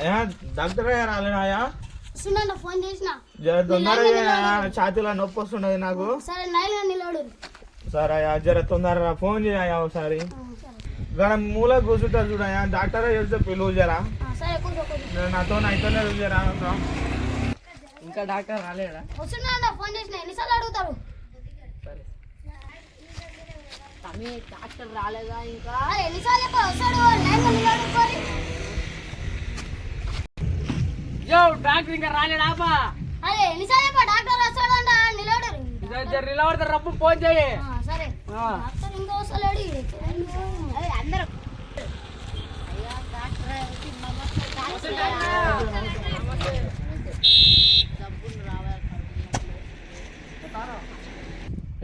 అయ్యా డాక్టర్ గారు రాలేనాయా? వస్తున్నా ఫోన్ చేసిన? జర తొందరగా? ఛాతీలో నొప్పి వస్తున్నది నాకు. సరే నైల్ నిలబడు. సరే అయ్యా జర తొందరగా ఫోన్ చేయా ఒకసారి. ఇక్కడ మూల కూర్చుంటా చూడయా డాక్టర్ చెప్తే పిలువు జరా. నాతో అయితేనే జరా ఇంకా డాక్టర్ రాలేడా? వస్తున్నా ఫోన్ చేసిన? ఎన్నిసార్లు అడుగుతారు? డాక్టర్ రాలేదా ఇంకా? ఎన్నిసార్లు వస్తాడు నిలబడుకోవాలి యో డాక్టర్ ఇంకా రాలేడా బా అదే ఎన్నిసార్లు చెప్పా? డాక్టర్ వస్తాడంట నిలబడరు. ఇద్దరు నిలబడతారు రప్పు ఫోన్ చేయి. ఆ, సరే. డాక్టర్ ఇంకా వస్తలేడు. అదే అందరం.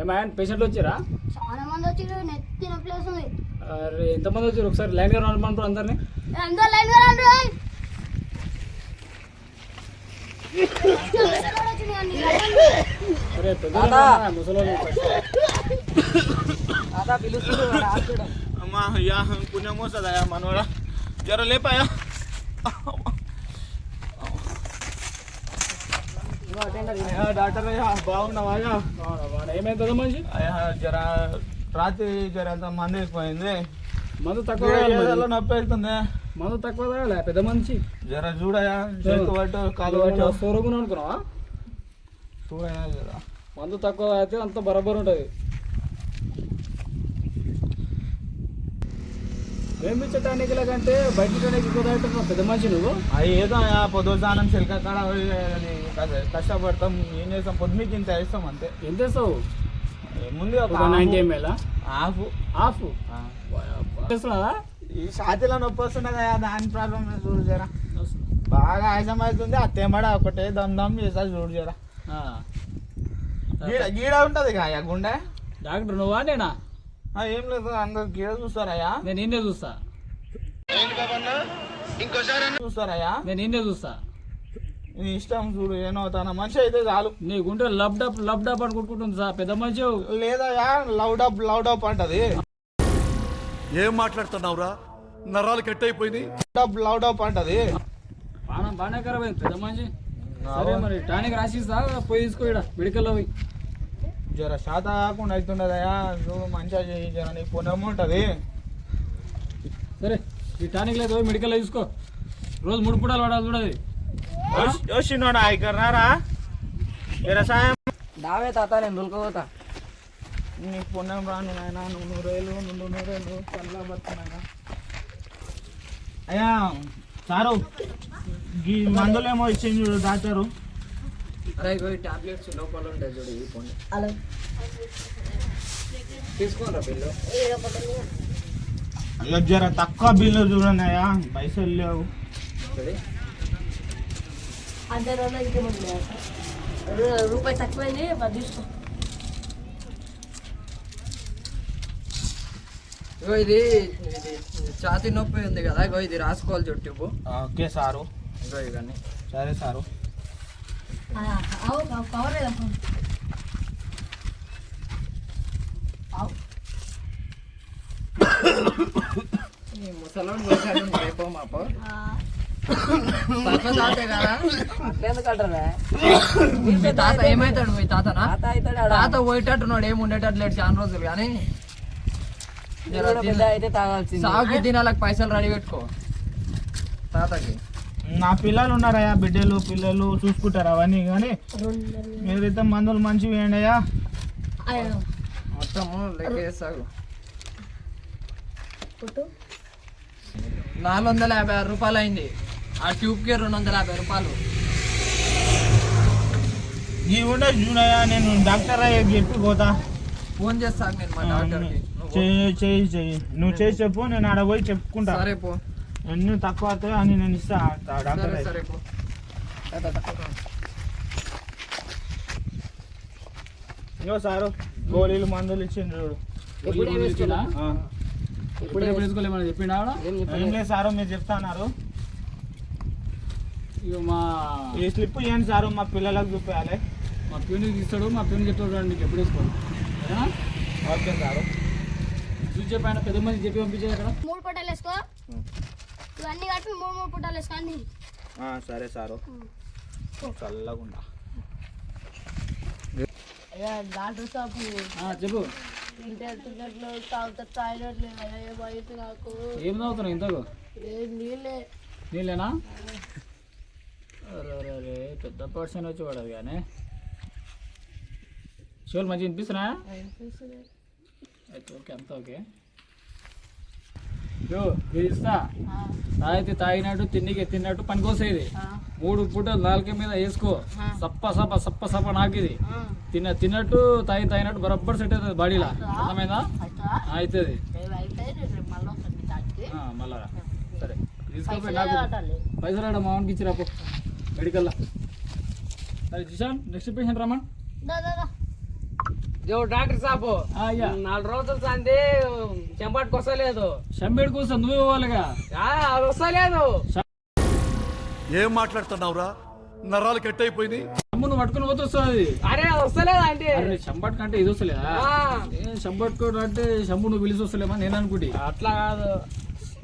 ఏమైనా పేషెంట్లు వచ్చారా? చాలా మంది వచ్చి నెత్తి నొప్పి వస్తుంది అరే ఎంతమంది వచ్చారు? ఒకసారి లైన్గా రమ్మంటారు అందరినీ. అందరూ లైన్గా రండి ఓయ్. అరే పెద్ద ముసలి అదా పిలుస్తుంది హాస్పిటల్ అమ్మా అయ్యా పుణ్యం వస్తుందయ్యా మనోడా. జర లేపాయా? డాక్టర్ అయ్యా బాగున్నావా పెద్ద మనిషి? అయ్యా జర రాత్రి అంత మంది అయిపోయింది మందు తక్కువ. నొప్పి అవుతుంది. మందు తక్కువ తాగాలి పెద్ద మనిషి. జర చూడయా? చేతు పట్టు కాలు పట్టు సోరగున అనుకున్నావా? చూడయా జర? మందు తక్కువ అయితే అంత బరాబర్ ఉంటుంది. ఏమి టానిక్ కంటే బయట టానిక్ ఎక్కువ పెద్ద మనిషి నువ్వు? అది ఏదో పొద్దు స్నానం చిలక కాడ కష్టపడతాం ఏం చేస్తాం? పొద్దున్నకి ఇంత వేస్తాం అంతే. ఎంత వేస్తావు ముందు హాఫ్ హాఫ్ చేస్తున్నావా? ఈ ఛాతీలో నొప్పి వస్తున్నది కదా దాని ప్రాబ్లం చూడు జరా. బాగా ఆయాసం అవుతుంది అత్తేమడ ఒకటే దమ్ దమ్ చేస్తా చూడు జరా. గీడ గీడ ఉంటది కాయ గుండె? డాక్టర్ నువ్వా నేనా? ఆ, ఏం లేదు అందరు గీడ చూస్తారయ్యా? నేను నిన్నే చూస్తా. చూస్తారయ్యా? నేను నిన్నే చూస్తా. నీ ఇష్టం చూడు ఏనో తన మనిషి అయితే చాలు. నీ గుంటె లబ్ డప్ లబ్ డప్ అని కొట్టుకుంటుంది సార్ పెద్ద మనిషి. లేదయ్యా లౌడ్ అప్ లౌడ్ అప్ అంటది. ఏం మాట్లాడుతున్నావురా? నరాలు కట్ అయిపోయినాయి లౌడ్ అప్ అంటది. బాగా బాగానే ఖరాబ్ అయింది పెద్ద మనిషి సరే మరి టానిక్ రాసిస్తా పోయి తీసుకో ఇక్కడ మెడికల్లో పోయి. జర శాత కాకుండా అవుతుండదయ్యా చూడు మంచిగా చేయి జర నీ పుణ్యం ఉంటది. సరే ఈ టానిక్ లేదు పోయి మెడికల్లో తీసుకో. రోజు మూడు పూటలు పడాలి చూడది వచ్చినోడా ఇక్కడ రారా? జర సాయం దావే తాత నేను దులుకోపోతా నీకు పుణ్యం రాను నాయన నువ్వు నూరేళ్ళు నువ్వు నూరేళ్ళు చల్ల బతున్నాయన అయ్యా సారు ఈ మందులేమో ఇచ్చింది చూడు డాక్టరు. టాబ్లెట్స్ లోపల ఉంటాయి చూడు ఈ పొండి తీసుకోనరా బిల్లు. అయ్యో జర తక్కువ బిల్లు చూడండి అయ్యా పైసలు లేవు. రూపాయి తక్కువైంది తీసుకో. ఇగో ఇది ఇది ఛాతీ నొప్పి ఉంది కదా ఇగో ఇది రాసుకోవాలి చూడు ట్యూబ్ ఓకే సారు. ఇగో ఇవన్నీ. సరే సారు. కవర్ ఈ ముసలోడు పోసాడు రేపో మాపో తక్కువ తాతే కదా? అట్లెందుకంటారా మీ తాత ఏమైతాడు మీ తాతనా? తాత పోయేటట్టున్నాడు ఏమి ఉండేటట్టు లేడు చాలా రోజులు కానీ. అయితే తాగాల్సింది సాగు దినాలకు పైసలు రెడీ పెట్టుకో. తాతకి. నా పిల్లలు ఉన్నారయ్యా బిడ్డలు పిల్లలు చూసుకుంటారు అవన్నీ కానీ మీరైతే మందులు మంచివి వేయండి అయ్యా. మొత్తము లెక్కేస్తాగు నాలుగు వందల యాభై ఆరు రూపాయలు అయింది ఆ ట్యూబ్కి రెండు వందల యాభై రూపాయలు. ఇవి ఉండే చూడయ్యా నేను డాక్టర్ అయ్యా చెప్పి పోతా. ఫోన్ చేస్తాను నేను మా డాక్టర్కి. చెయ్యి చెయ్యి చెయ్యి నువ్వు చేసి చెప్పు నేను ఆడ పోయి చెప్పుకుంటా. సరే పో. ఎన్ని తక్కువ అవుతాయో అని నేను ఇస్తా. డాక్టర్ సరే అయ్యకి. సరే పో. ఇగో సారు గోళీలు మందులు ఇచ్చిండు చూడు. ఇప్పుడు ఎప్పుడు వేసుకోలేమని చెప్పిండు ఆవిడ? ఏం లేదు సారు మీరు చెప్తా అన్నారు ఇక మా ఈ స్లిప్ ఇవ్వండి సారు మా పిల్లలకు చూపించాలి మా ప్యూని తీస్తాడు మా ప్యూని చెప్తాడు నీకు ఎప్పుడు వేసుకోవాలి? సరేనా? Okay sir. చూసి చెప్పాయన పెద్ద మంది చెప్పి పంపించారు అక్కడ. మూడు పుట్టాలు వేసుకో. ఇవన్నీ కలిపి మూడు మూడు పుట్టాలు సరే సారు. చల్లగుండా. అయ్యా డాక్టర్ షాపు. చెప్పు. ఇంటి టికెట్లు తాగుతా టాయిలెట్లు అయ్యా బయట నాకు? ఏం తాగుతున్నావు ఇంతకు? ఏ నీళ్ళే. నీళ్ళేనా? అరే పెద్ద పర్సన్ వచ్చి పడదు కానీ. షోలు మంచిగా వినిపిస్తున్నా అయితే ఓకే అంతా ఓకే? ఇది ఇస్తా తాగితే తాగినట్టు తిండికి తిన్నట్టు పనికొసేది మూడు పూటలు నాలుక మీద వేసుకో. సప్ప సప్ప సప్ప సప్ప నాకిది. తిన్న తిన్నట్టు తాగి తాగినట్టు బరబ్బర్ సెట్ అవుతుంది బాడీలో. అర్థమైందా? అవుతుంది మళ్ళీ సరే. తీసుకోపోయి నాకు పైసలు ఆడ మామూలుకి ఇచ్చిరా పో. మెడికల్లా సరే జిషాన్ నెక్స్ట్ పేషెంట్ రమ్మన్. డాక్టర్ సాబు. నాలుగు రోజులు సంది చెంపాటుకు వస్తలేదు. షంబేడ్ కోసం నువ్వే అది వస్తలేదు. ఏం మాట్లాడుతున్నావురా? నరాలు కట్ షంబు నువ్వు పట్టుకుని పోతే వస్తుంది. అరే అది వస్తలేదు అంటే షంబట్ కంటే ఇది వస్తలేదా? షంబట్ అంటే షంబు నువ్వు పిలిచి వస్తలేమా? నేను అనుకుంటే. అట్లా కాదు.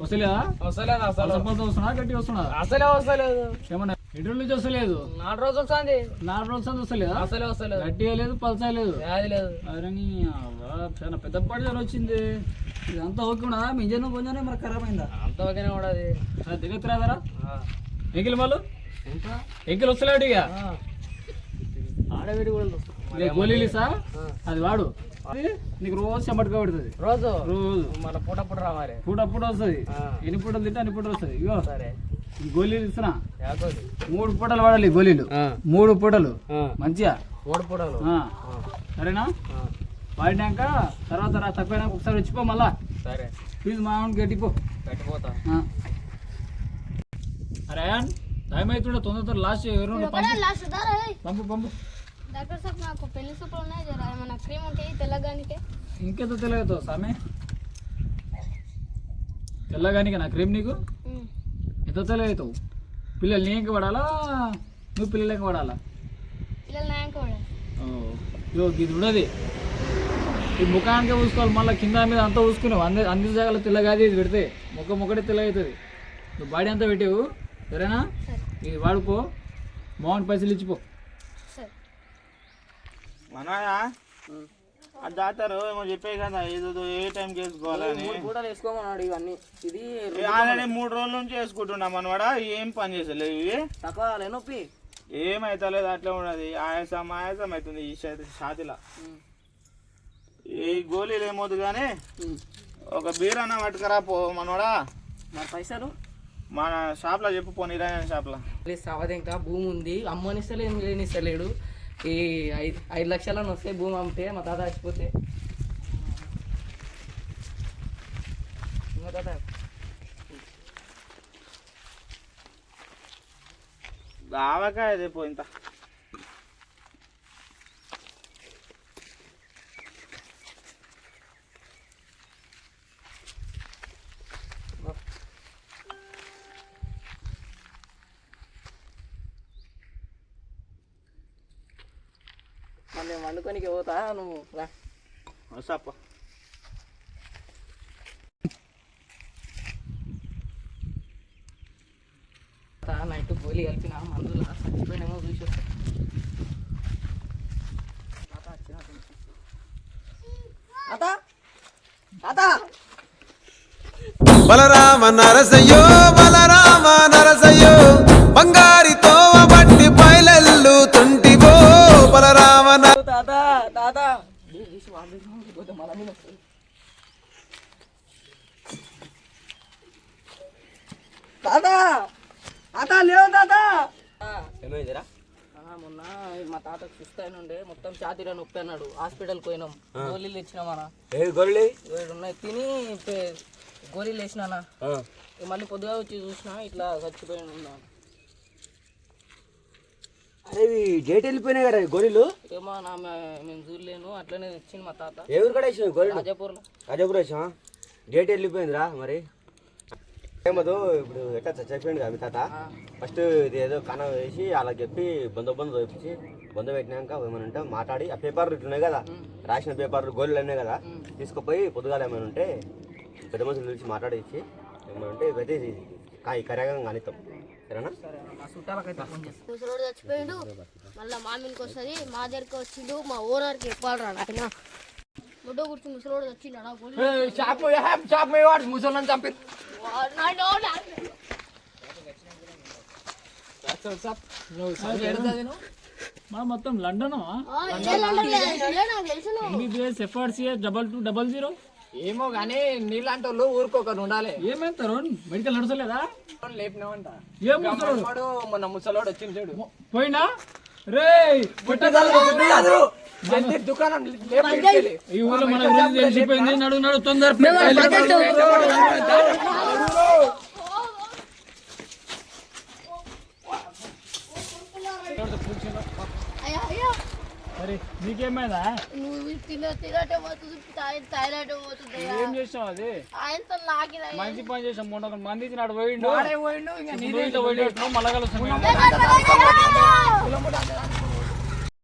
వస్తలేదా? వస్తలేదు అసలు. వస్తున్నా గట్టి వస్తున్నా? అసలే వస్తలేదు. ఏమన్నా ఎటు నుంచి వస్తలేదు? నాలుగు రోజులు సంది నాలుగు రోజులు వస్తలేదా? అసలే వస్తలేదు. గట్టిగా లేదు పల్సా లేదు. వ్యాధి లేదు. అరే చాలా పెద్ద పడిదారు వచ్చింది. ఇదంతా ఓకే ఉన్నదా? మీ ఇంజన్ కొంచెం మరి ఖరాబ్ అయిందా? అంత వరకనే కూడా అది దిగెత్తరాదరా ఎంకిల్ వాళ్ళు ఎంకిల్ వస్తలేడు ఇక. ఆడవిడి కూడా గోళీలు ఇస్తా అది వాడు. నీకు రోజు చెమటగా పడుతుంది రోజు? రోజు. మన పూట పూట రా మరి పూట పూట వస్తుంది. ఎన్ని పూటలు తింటే అన్ని పూటలు వస్తుంది. ఇగో. సరే. గోళీలు ఇస్తున్నా. యాకోది మూడు పూటలు వాడాలి గోళీలు. మూడు పూటలు. మంచిగా? మూడు పూటలు. ఆ. సరేనా? వాడినాక తర్వాత రా తక్కువైనాక ఒకసారి వచ్చిపో మళ్ళా. సరే. ఫీజు మామూలు గట్టిపో. కట్టిపోతా ఆ. అరే అయాన్ టైం అవుతుండే తొందర తొందర లాస్ట్ ఎవరు పంపు. లాస్ట్ దారా పంపు పంపు. డాక్టర్ సాబ్ నాకు పెళ్ళి సూపులు ఉన్నాయి ఏమైనా క్రీమ్ ఉంటాయి తెల్లగానికే. ఇంకెంత తెలియదు సామె? తెల్లగానికి నా క్రీమ్ నీకు? ఎంత తెలియదు పిల్లలు నీకు పడాలా? నువ్వు పిల్లలకి పడాలా? పిల్లలు ఓ, ఇగో ఇది ఉన్నది. ఈ ముఖానికే పూసుకోవాలి. మళ్ళీ కింద మీద అంతా పూసుకున్నావు అన్ని అన్ని జాగాలో తెల్లగాది ఇది పెడితే ముఖం ఒకటే తెల్లగా అవుతుంది నువ్వు బాడీ అంతా పెట్టావు. సరేనా? ఇది వాడుకో. బాగుంది పైసలు ఇచ్చిపో. సరే. మనయా? ఆ డాక్టర్ ఏమో చెప్పే కదా ఏదో ఏ టైంకి వేసుకోవాలని. మూడు పూటలు వేసుకోమన్నాడు ఇవన్నీ. ఇది ఆల్రెడీ మూడు రోజుల నుంచి వేసుకుంటున్నాం అనమాట ఏం పని చేసలేవు ఇవి. తక్కువ నొప్పి. ఏమైతలేదు అట్లా ఉన్నది. ఆయాసం ఆయాసం అవుతుంది ఈ ఛాతీలో ఈ గోళీలు ఏమవుతుంది కానీ ఒక బీర్ అన్న పట్టుకరా పో మనోడా. మరి పైసలు? మన షాప్లో చెప్పు పో నిరాయణ షాప్లో. సవది ఇంకా భూమి ఉంది అమ్మనిస్తలే ఏం లేనిస్తలేడు. ఈ ఐదు ఐదు లక్షలను వస్తే భూమి అమ్మితే మా తాత చచ్చిపోతే. మా తాత దావకాయ అదే వండుకొనికి పోతా నువ్వు రా. వస్తాపో తాత నైట్ గోళీ కలిపిన మందులు చచ్చిపోయినేమో చూసి తాత తాత. బలరామ నరసయ్యో తాత! తాత లేవు తాత! ఏమైందిరా? మొన్న మా తాతకు సుస్థ అయిన ఉండే మొత్తం ఛాతీలో నొప్పి అన్నాడు. హాస్పిటల్కి పోయినాం. గోళీలు ఇచ్చినామన్నా ఏ ఏడు ఉన్నాయి. తిని గోళీలు వేసినానా మళ్ళీ పొద్దుగా వచ్చి చూసినా ఇట్లా చచ్చిపోయి ఉన్నా అరే ఇవి డేట్ వెళ్ళిపోయినాయి కదా గొర్రెలు ఏమో నా మేము చూడలేను. అట్లనే తెచ్చింది మా తాత. ఊరు కూడా వేసినావు గొర్రెలు రాజాపూర్లో. రాజాపురం వేసావా డేట్ వెళ్ళిపోయిందిరా మరి. ఏమదు ఇప్పుడు ఎట్లా చచ్చిపోయింది కదా మీ తాత. ఫస్ట్ ఇది ఏదో కనం వేసి అలా చెప్పి బొంద బొంద వేపించి బొంద పెట్టినాక ఏమైనా ఉంటే మాట్లాడి ఆ పేపర్లు ఇట్లున్నాయి కదా. రాసిన పేపర్లు గోళ్ళు ఉన్నాయి కదా. తీసుకుపోయి పొద్దుగాల ఏమైనా ఉంటే పెద్ద మనుషులు పిలిచి మాట్లాడేసి ఏమైనా ఉంటే అయితే కాయ కర్యాగా కానిస్తాం సరేనా? ముసలోడు చచ్చిపోయిండు. మళ్ళీ మామినికి వస్తుంది మా దగ్గరికి వచ్చిండు మా ఓనర్కి చెప్పాలరా ఆయన ముడ్డ కూర్చుని ముసలోడు వచ్చిండు అలా గోలి షాప్ షాప్ వాడు ముసలి చంపి మా మొత్తం London MBBS FRCS double two double zero ఏమో కానీ నీలాంటి వాళ్ళు ఊరుకోకరు ఉండాలి. ఏమైంది తరుణ్? మెడికల్ నడచలేదా లేపినామంట ఏం ముసలోడు? వాడు మొన్న ముసలోడు వచ్చింది చూడు. పోయినా దుకాణం. ఈ ఊళ్ళో మన గురించి తెలిసిపోయింది నడు నడు తొందర అయ్యా అయ్యా. మరి నీకేమైందా? నువ్వు తిన తినటే పోతుంది పోతుంది ఏం చేసావు అది? ఆయనతో నాకిన మంచి పని చేసాం మొన్న ఒక మంది నాడు పోయిండు. పోయిండు మళ్ళా కలుస్తాం అయ్యా